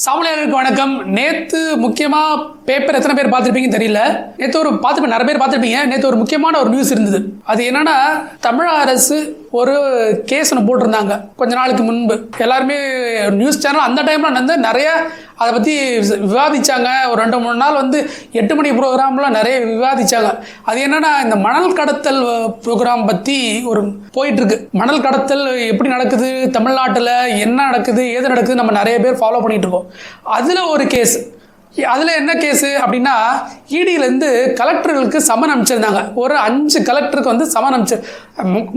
சாமலையாளருக்கு வணக்கம். நேத்து முக்கியமா பேப்பர் எத்தனை பேர் பார்த்துருப்பீங்கன்னு தெரியல. நேத்து ஒரு பார்த்துருப்பேன் நிறைய பேர் பார்த்துருப்பீங்க. நேத்து ஒரு முக்கியமான ஒரு நியூஸ் இருந்தது. அது என்னன்னா தமிழக அரசு ஒரு கேஸ் ஒன்று போட்டிருந்தாங்க. கொஞ்ச நாளுக்கு முன்பு. எல்லாருமே நியூஸ் சேனல் அந்த டைம்ல வந்து நிறைய அதை பற்றி விவாதிச்சாங்க. ஒரு ரெண்டு மூணு நாள் வந்து எட்டு மணி ப்ரோக்ராம்லாம் நிறைய விவாதிச்சாங்க. அது என்னன்னா இந்த மணல் கடத்தல் ப்ரோக்ராம் பற்றி ஒரு போயிட்டு இருக்கு மணல் கடத்தல் எப்படி நடக்குது? தமிழ்நாட்டில் என்ன நடக்குது? ஏது நடக்குது நம்ம நிறைய பேர் ஃபாலோ பண்ணிட்டு இருக்கோம். அதில் ஒரு கேஸ் அதில் என்ன கேஸு அப்படின்னா இடியிலேருந்து கலெக்டர்களுக்கு சமன் அனுப்பிச்சிருந்தாங்க ஒரு அஞ்சு கலெக்டருக்கு வந்து சமன் அனுப்பிச்சு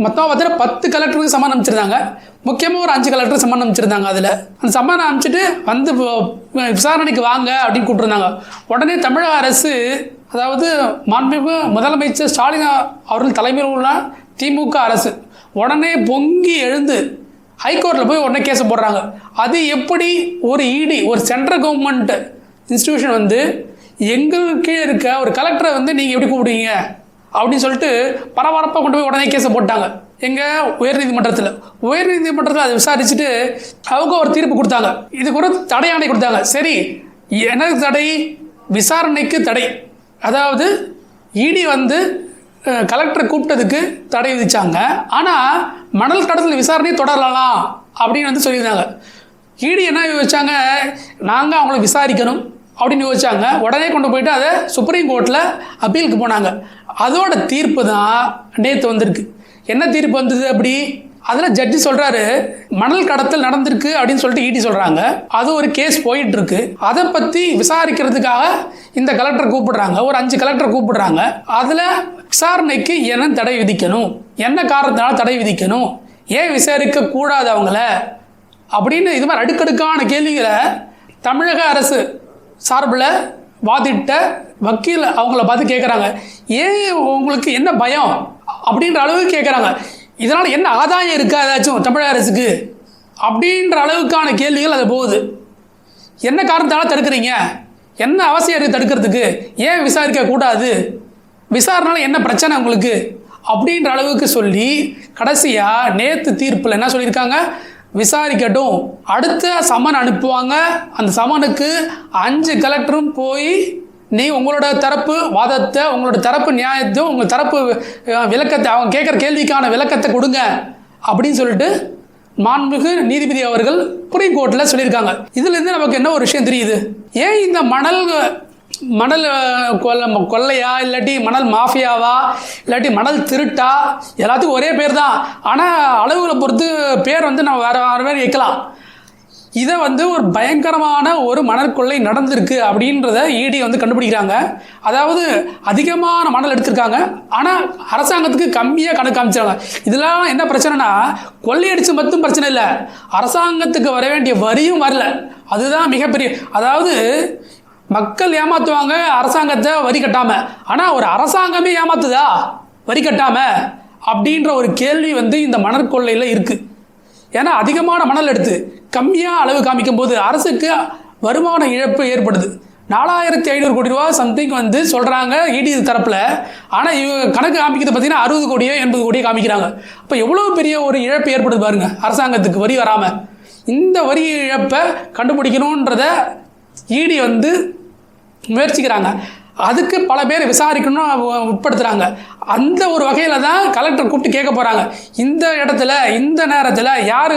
மொத்தமாக பார்த்தீங்கன்னா பத்து கலெக்டருக்கு சமன் அனுப்பிச்சிருந்தாங்க முக்கியமாக ஒரு அஞ்சு கலெக்டர் சம்மன் அனுப்பிச்சிருந்தாங்க அதில். அந்த சம்மன் அனுப்பிச்சிட்டு வந்து விசாரணைக்கு வாங்க அப்படின்னு கூப்பிட்டுருந்தாங்க. உடனே தமிழக அரசு அதாவது மாண்புமிகு முதலமைச்சர் ஸ்டாலின் அவர்கள் தலைமையில் உள்ள திமுக அரசு உடனே பொங்கி எழுந்து ஹைகோர்ட்டில் போய் உடனே கேஸ் போடுறாங்க. அது எப்படி ஒரு இடி ஒரு சென்ட்ரல் கவர்மெண்ட்டு இன்ஸ்டிடியூஷன் வந்து எங்களுக்கு கீழே இருக்க ஒரு கலெக்டரை வந்து நீங்கள் எப்படி கூப்பிடுவீங்க? அப்படின்னு சொல்லிட்டு பரபரப்பாக கொண்டு போய் உடனே கேஸை போட்டாங்க. எங்கள் உயர்நீதிமன்றத்தில் உயர்நீதிமன்றத்தில் அதை விசாரிச்சுட்டு அவங்க ஒரு தீர்ப்பு கொடுத்தாங்க. இது கூட தடையாணை கொடுத்தாங்க. சரி எனக்கு தடை? விசாரணைக்கு தடை. அதாவது இடி வந்து கலெக்டரை கூப்பிட்டதுக்கு தடை விதிச்சாங்க. ஆனால் மணல் கடத்தல் விசாரணை தொடரலாம் அப்படின்னு வந்து சொல்லியிருந்தாங்க. இடி என்ன வச்சாங்க நாங்கள் அவங்கள விசாரிக்கணும். அப்படின்னு யோசிச்சாங்க. உடனே கொண்டு போயிட்டு அதை சுப்ரீம் கோர்ட்டில் அப்பீலுக்கு போனாங்க. அதோட தீர்ப்பு தான் நேற்று வந்திருக்கு. என்ன தீர்ப்பு வந்தது அப்படி? அதில் ஜட்ஜி சொல்கிறாரு மணல் கடத்தல் நடந்திருக்கு அப்படின்னு சொல்லிட்டு ஈடி சொல்கிறாங்க அது ஒரு கேஸ் போயிட்டு இருக்கு அதை பற்றி விசாரிக்கிறதுக்காக இந்த கலெக்டர் கூப்பிடுறாங்க. ஒரு அஞ்சு கலெக்டர் கூப்பிடுறாங்க. அதில் விசாரணைக்கு என்ன தடை விதிக்கணும்? என்ன காரணத்தினால தடை விதிக்கணும்? ஏன் விசாரிக்க கூடாது அவங்கள? அப்படின்னு இது மாதிரி அடுக்கடுக்கான கேள்விகளை தமிழக அரசு சார்பில் வாதிட்ட வக்கீல் அவங்கள பார்த்து கேட்குறாங்க ஏன் உங்களுக்கு என்ன பயம்? அப்படின்ற அளவுக்கு கேட்குறாங்க இதனால் என்ன ஆதாயம் இருக்கா ஏதாச்சும் தமிழக அரசுக்கு? அப்படின்ற அளவுக்கான கேள்விகள் அது போகுது. என்ன காரணத்தால் தடுக்கிறீங்க? என்ன அவசியம் இருக்குது தடுக்கிறதுக்கு? ஏன் விசாரிக்க கூடாது? விசாரணைல என்ன பிரச்சனை உங்களுக்கு? அப்படின்ற அளவுக்கு சொல்லி கடைசியாக நேற்று தீர்ப்பில் என்ன சொல்லியிருக்காங்க? விசாரிக்கட்டும். அடுத்த சமன் அனுப்புவாங்க. அந்த சமனுக்கு அஞ்சு கலெக்டரும் போய் நீ உங்களோட தரப்பு வாதத்தை உங்களோட தரப்பு நியாயத்தை உங்கள் தரப்பு விளக்கத்தை அவங்க கேட்குற கேள்விக்கான விளக்கத்தை கொடுங்க. அப்படின்னு சொல்லிட்டு மாண்புமிகு நீதிபதி அவர்கள் சுப்ரீம் கோர்ட்டில் சொல்லியிருக்காங்க. இதுலேருந்து நமக்கு என்ன ஒரு விஷயம் தெரியுது? ஏன் இந்த மணல் மணல் கொல்ல கொள்ளையா இல்லாட்டி மணல் மாஃபியாவா இல்லாட்டி மணல் திருட்டா எல்லாத்துக்கும் ஒரே பேர் தான். ஆனால் அளவுகளை பொறுத்து பேர் வந்து நம்ம வேறு வேறு பேர் வைக்கலாம் இதை வந்து ஒரு பயங்கரமான ஒரு மணற்கொள்ளை நடந்திருக்கு அப்படின்றத இடி வந்து கண்டுபிடிக்கிறாங்க. அதாவது அதிகமான மணல் எடுத்திருக்காங்க. ஆனால் அரசாங்கத்துக்கு கம்மியாக கணக்கு காமிச்சிடலாம் இதெல்லாம் என்ன பிரச்சனைனா கொள்ளையடிச்சு மட்டும் பிரச்சனை இல்லை. அரசாங்கத்துக்கு வர வேண்டிய வரியும் வரல. அதுதான் மிகப்பெரிய அதாவது மக்கள் ஏமாத்துவாங்க அரசாங்கத்தை வரி கட்டாம. ஆனால் ஒரு அரசாங்கமே ஏமாத்துதா? வரி கட்டாம? அப்படின்ற ஒரு கேள்வி வந்து இந்த மணற்கொள்ளையில் இருக்குது ஏன்னா அதிகமான மணல் எடுத்து கம்மியாக அளவு காமிக்கும் போது அரசுக்கு வருமான இழப்பு ஏற்படுது. நாலாயிரத்தி ஐநூறு கோடி ரூபா சம்திங் வந்து சொல்கிறாங்க இடி தரப்பில். ஆனால் இவங்க கணக்கு காமிக்கிறது பார்த்தீங்கன்னா அறுபது கோடியோ எண்பது கோடியோ காமிக்கிறாங்க. அப்போ எவ்வளோ பெரிய ஒரு இழப்பு ஏற்படுது பாருங்க அரசாங்கத்துக்கு வரி வராமல் இந்த வரி இழப்பை கண்டுபிடிக்கணுன்றத இடி வந்து முயற்சிக்கிறாங்க. அதுக்கு பல பேர் விசாரிக்கணும் உட்படுத்துகிறாங்க அந்த ஒரு வகையில் தான் கலெக்டர் கூப்பிட்டு கேட்க போகிறாங்க இந்த இடத்துல இந்த நேரத்தில் யார்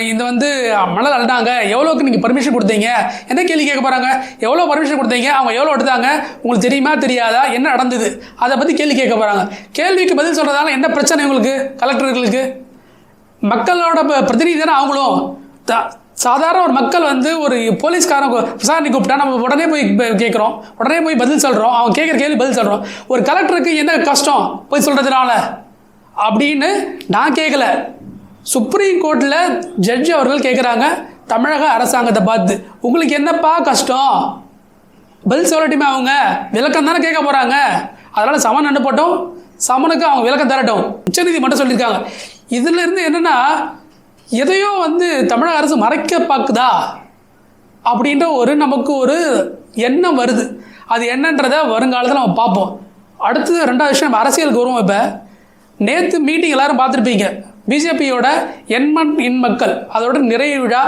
இந்த வந்து மணல் அழுதாங்க எவ்வளோக்கு நீங்கள் பர்மிஷன் கொடுத்தீங்க? என்ன கேள்வி கேட்க போகிறாங்க எவ்வளோ பர்மிஷன் கொடுத்தீங்க? அவங்க எவ்வளோ எடுத்தாங்க? உங்களுக்கு தெரியுமா தெரியாதா? என்ன நடந்தது? அதை பற்றி கேள்வி கேட்க போகிறாங்க கேள்விக்கு பதில் சொல்கிறதால என்ன பிரச்சனை உங்களுக்கு கலெக்டர்களுக்கு? மக்களோட ப- பிரதிநிதி தானே அவங்களும்? த- சாதாரண ஒரு மக்கள் வந்து ஒரு போலீஸ்காரன் விசாரணை கூப்பிட்டா நம்ம உடனே போய் கேட்குறோம் உடனே போய் பதில் சொல்கிறோம் அவன் கேட்குற கேள்வி பதில் சொல்கிறோம் ஒரு கலெக்டருக்கு என்ன கஷ்டம்? போய் சொல்கிறதுனால அப்படின்னு நான் கேட்கல சுப்ரீம் கோர்ட்டில் ஜட்ஜ் அவர்கள் கேட்குறாங்க தமிழக அரசாங்கத்தை பார்த்து உங்களுக்கு என்னப்பா கஷ்டம்? பதில் சொல்லட்டுமே அவங்க. விளக்கம் தானே கேட்க போகிறாங்க அதனால் சமன் அனுப்பட்டும். சமனுக்கு அவங்க விளக்கம் தரட்டும். உச்சநீதிமன்றம் சொல்லியிருக்காங்க. இதுலேருந்து என்னென்னா எதையோ வந்து தமிழக அரசு மறைக்க பார்க்குதா அப்படின்ற ஒரு நமக்கு ஒரு எண்ணம் வருது. அது என்னன்றதை வருங்காலத்தில் நம்ம பார்ப்போம். அடுத்தது ரெண்டாவது விஷயம் நம்ம அரசியலுக்கு வருவோம் இப்போ. நேற்று மீட்டிங் எல்லாரும் பார்த்துருப்பீங்க. பிஜேபியோட எண்மண் இன் மக்கள் அதோட நிறைவு விழா.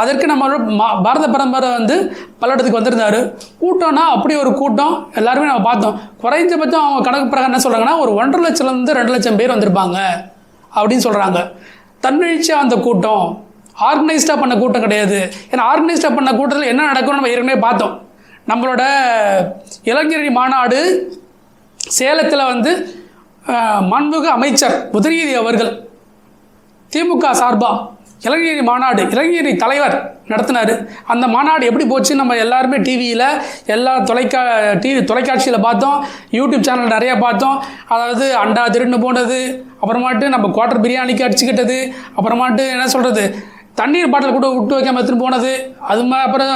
அதற்கு நம்ம பாரத பிரதமர் வந்து பல்லடத்துக்கு வந்திருந்தாரு. கூட்டம்னா அப்படி ஒரு கூட்டம் எல்லாருமே நம்ம பார்த்தோம். குறைஞ்சபட்சம் அவங்க கணக்கு பிரகாரம் என்ன சொல்கிறாங்கன்னா ஒரு ஒன்றரை லட்சம்லேருந்து ரெண்டு லட்சம் பேர் வந்திருப்பாங்க அப்படின்னு சொல்கிறாங்க தன்னெழுச்சியாக அந்த கூட்டம். ஆர்கனைஸ்டாக பண்ண கூட்டம் கிடையாது. ஏன்னா ஆர்கனைஸ்டாக பண்ண கூட்டத்தில் என்ன நடக்கும்னு நம்ம ஏற்கனவே பார்த்தோம். நம்மளோட இளைஞரணி மாநாடு சேலத்தில் வந்து அஹ், மாண்புமிகு அமைச்சர் உதயநிதி அவர்கள் திமுக சார்பாக இளைஞரி மாநாடு இளைஞரி தலைவர் நடத்தினார். அந்த மாநாடு எப்படி போச்சு? நம்ம எல்லாருமே டிவியில் எல்லா தொலைக்கா டிவி தொலைக்காட்சியில் பார்த்தோம். யூடியூப் சேனல் நிறையா பார்த்தோம். அதாவது அண்டா திருண்டு போனது அப்புறமாட்டு நம்ம குவார்டர் பிரியாணிக்கு அடிச்சுக்கிட்டது அப்புறமாட்டு என்ன சொல்கிறது தண்ணீர் பாட்டில் கூட விட்டு வைக்காம எடுத்துன்னு போனது. அது மாதிரி அப்புறம்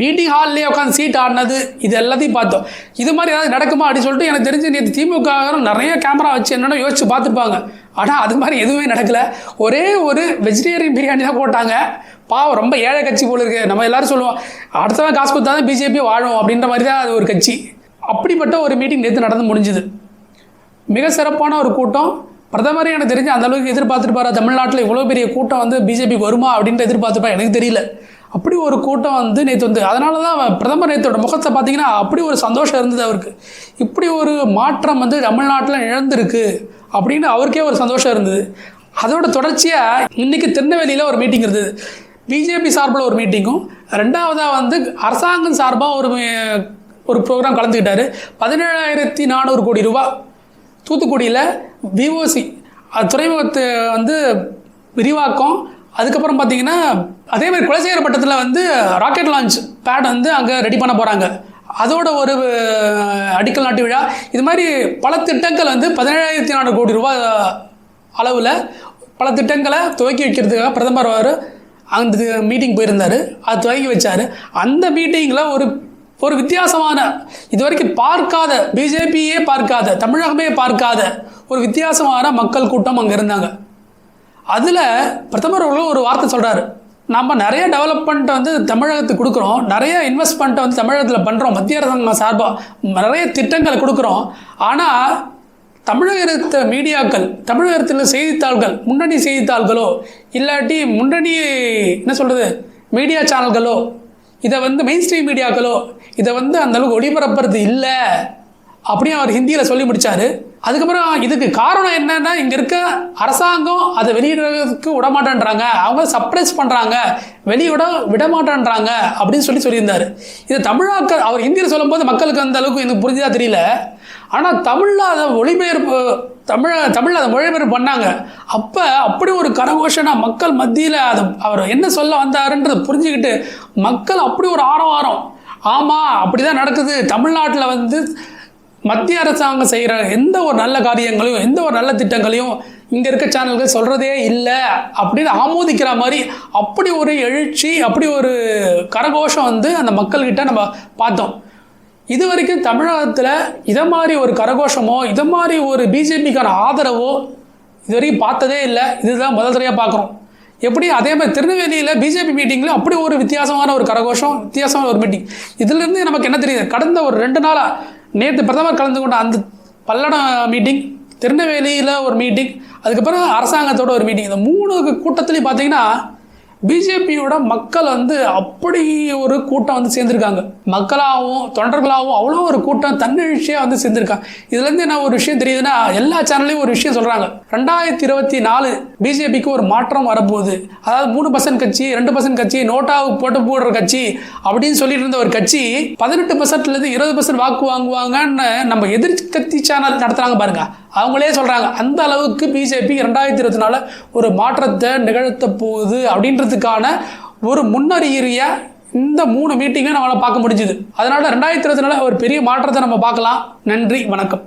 மீட்டிங் ஹால்லேயே உட்காந்து சீட் ஆடினது. இது எல்லாத்தையும் பார்த்தோம். இது மாதிரி ஏதாவது நடக்குமா அப்படின்னு சொல்லிட்டு எனக்கு தெரிஞ்சு நேற்று திமுக நிறைய கேமரா வச்சு என்னென்ன யோசிச்சு பார்த்துருப்பாங்க. ஆனால் அது மாதிரி எதுவுமே நடக்கல. ஒரே ஒரு வெஜிடேரியன் பிரியாணி தான் போட்டாங்க. பாவம் ரொம்ப ஏழை கட்சி போல இருக்கு. நம்ம எல்லாரும் சொல்லுவோம் அடுத்தவன் காசு கொடுத்தா தான் பிஜேபி வாழும் அப்படின்ற மாதிரி தான் அது ஒரு கட்சி. அப்படிப்பட்ட ஒரு மீட்டிங் நேற்று நடந்து முடிஞ்சுது. மிக சிறப்பான ஒரு கூட்டம். பிரதமரே எனக்கு தெரிஞ்சு அந்த அளவுக்கு எதிர்பார்த்துருப்பாரா தமிழ்நாட்டில் இவ்வளோ பெரிய கூட்டம் வந்து பிஜேபிக்கு வருமா அப்படின்ட்டு எதிர்பார்த்துப்பா எனக்கு தெரியல. அப்படி ஒரு கூட்டம் வந்து நேற்று வந்து அதனால தான் பிரதமர் நேற்றோட முகத்தை பார்த்தீங்கன்னா அப்படி ஒரு சந்தோஷம் இருந்தது அவருக்கு. இப்படி ஒரு மாற்றம் வந்து தமிழ்நாட்டில் இழந்திருக்கு அப்படின்னு அவருக்கே ஒரு சந்தோஷம் இருந்தது. அதோட தொடர்ச்சியாக இன்னைக்கு திருநெல்வேலியில் ஒரு மீட்டிங் இருந்தது. பிஜேபி சார்பில் ஒரு மீட்டிங்கும் ரெண்டாவதாக வந்து அரசாங்கம் சார்பாக ஒரு ஒரு ப்ரோக்ராம் கலந்துக்கிட்டாரு. பதினேழாயிரத்தி நானூறு கோடி ரூபாய் தூத்துக்குடியில் விஓசி துறைமுகத்து வந்து விரிவாக்கம் அதுக்கப்புறம் பார்த்தீங்கன்னா அதே மாதிரி குலசேகரப்பட்டத்தில் வந்து ராக்கெட் லான்ச் பேட் வந்து அங்கே ரெடி பண்ண போகிறாங்க அதோட ஒரு அடிக்கல் நாட்டு விழா. இது மாதிரி பல திட்டங்கள் வந்து பதினேழாயிரத்தி நானூறு கோடி ரூபாய் அளவில் பல திட்டங்களை துவக்கி வைக்கிறதுக்காக பிரதமர் அவர் அந்த மீட்டிங் போயிருந்தார். அது துவக்கி வச்சார். அந்த மீட்டிங்கில் ஒரு ஒரு வித்தியாசமான இது வரைக்கும் பார்க்காத பிஜேபியே பார்க்காத தமிழகமே பார்க்காத ஒரு வித்தியாசமான மக்கள் கூட்டம் அங்கே இருந்தாங்க. அதில் பிரதமர் அவர்களும் ஒரு வார்த்தை சொல்கிறார் நம்ம நிறைய டெவலப்மெண்ட்டை வந்து தமிழகத்துக்கு கொடுக்குறோம். நிறைய இன்வெஸ்ட்மெண்ட்டை வந்து தமிழகத்தில் பண்ணுறோம் மத்திய அரசாங்கம் சார்பாக நிறைய திட்டங்களை கொடுக்குறோம். ஆனால் தமிழகத்து மீடியாக்கள் தமிழகத்தில் செய்தித்தாள்கள் முன்னணி செய்தித்தாள்களோ இல்லாட்டி முன்னணி என்ன சொல்கிறது மீடியா சேனல்களோ இதை வந்து மெயின் ஸ்ட்ரீம் மீடியாக்களோ இதை வந்து அந்தளவுக்கு ஒளிபரப்புறது இல்லை அப்படின்னு அவர் ஹிந்தியில் சொல்லி முடிச்சாரு. அதுக்கப்புறம் இதுக்கு காரணம் என்னன்னா இங்கே இருக்க அரசாங்கம் அதை வெளியிடுறதுக்கு விடமாட்டேன்றாங்க. அவங்க சப்ரைஸ் பண்ணுறாங்க வெளியிட விடமாட்டேன்றாங்க அப்படின்னு சொல்லி சொல்லியிருந்தார். இது தமிழாக்க அவர் ஹிந்தியில் சொல்லும்போது மக்களுக்கு அந்த அளவுக்கு எனக்கு புரிஞ்சதா தெரியல. ஆனால் தமிழில் அதை ஒளிபெயர்ப்பு தமிழ தமிழில் அதை மொழிபெயர்ப்பு பண்ணாங்க. அப்போ அப்படி ஒரு கரகோஷனா மக்கள் மத்தியில் அது அவர் என்ன சொல்ல வந்தாருன்றதை புரிஞ்சுக்கிட்டு மக்கள் அப்படி ஒரு ஆரவாரம். ஆமாம் அப்படி தான் நடக்குது. தமிழ்நாட்டில் வந்து மத்திய அரசாங்கம் செய்கிற எந்த ஒரு நல்ல காரியங்களையும் எந்த ஒரு நல்ல திட்டங்களையும் இங்கே இருக்க சேனல்கள் சொல்கிறதே இல்லை அப்படின்னு ஆமோதிக்கிற மாதிரி அப்படி ஒரு எழுச்சி அப்படி ஒரு கரகோஷம் வந்து அந்த மக்கள்கிட்ட நம்ம பார்த்தோம். இது வரைக்கும் தமிழகத்தில் இதை மாதிரி ஒரு கரகோஷமோ இதை மாதிரி ஒரு பிஜேபிக்கான ஆதரவோ இது வரைக்கும் பார்த்ததே இல்லை. இதுதான் முதல் தடவையாக பார்க்குறோம். எப்படி? அதே மாதிரி திருநெல்வேலியில் பிஜேபி மீட்டிங்கில் அப்படி ஒரு வித்தியாசமான ஒரு கரகோஷம் வித்தியாசமான ஒரு மீட்டிங் இதிலிருந்து நமக்கு என்ன தெரியுது? கடந்த ஒரு ரெண்டு நாளாக நேற்று பிரதமர் கலந்து கொண்ட அந்த பல்லடம் மீட்டிங் திருநெல்வேலியில் ஒரு மீட்டிங் அதுக்கப்புறம் அரசாங்கத்தோட ஒரு மீட்டிங் இந்த மூணு கூட்டத்துலையும் பார்த்தீங்கன்னா பிஜேபியோட மக்கள் வந்து அப்படி ஒரு கூட்டம் வந்து சேர்ந்துருக்காங்க. மக்களாகவும் தொண்டர்களாகவும் அவ்வளோ ஒரு கூட்டம் தன்னெழுச்சியாக வந்து சேர்ந்துருக்காங்க. இதுலேருந்து என்ன ஒரு விஷயம் தெரியுதுன்னா எல்லா சேனல்லையும் ஒரு விஷயம் சொல்கிறாங்க ரெண்டாயிரத்தி இருபத்தி நாலு பிஜேபிக்கு ஒரு மாற்றம் வரப்போகுது. அதாவது மூணு பர்சன்ட் கட்சி ரெண்டு பர்சன்ட் கட்சி நோட்டாவுக்கு போட்டு போடுற கட்சி அப்படின்னு சொல்லிட்டு இருந்த ஒரு கட்சி பதினெட்டு பர்சன்ட்லேருந்து இருபது பர்சன்ட் வாக்கு வாங்குவாங்கன்னு நம்ம எதிர்கட்சி சேனல் நடத்துகிறாங்க பாருங்கள் அவங்களே சொல்கிறாங்க அந்த அளவுக்கு பிஜேபி ரெண்டாயிரத்தி இருபத்தி நாலு ஒரு மாற்றத்தை நிகழ்த்த போகுது அப்படின்றதுக்கான ஒரு முன்னறிய இந்த மூணு மீட்டிங்கை நம்மளால் பார்க்க முடிஞ்சுது. அதனால் ரெண்டாயிரத்தி இருபத்தி நாலு ஒரு பெரிய மாற்றத்தை நம்ம பார்க்கலாம். நன்றி வணக்கம்.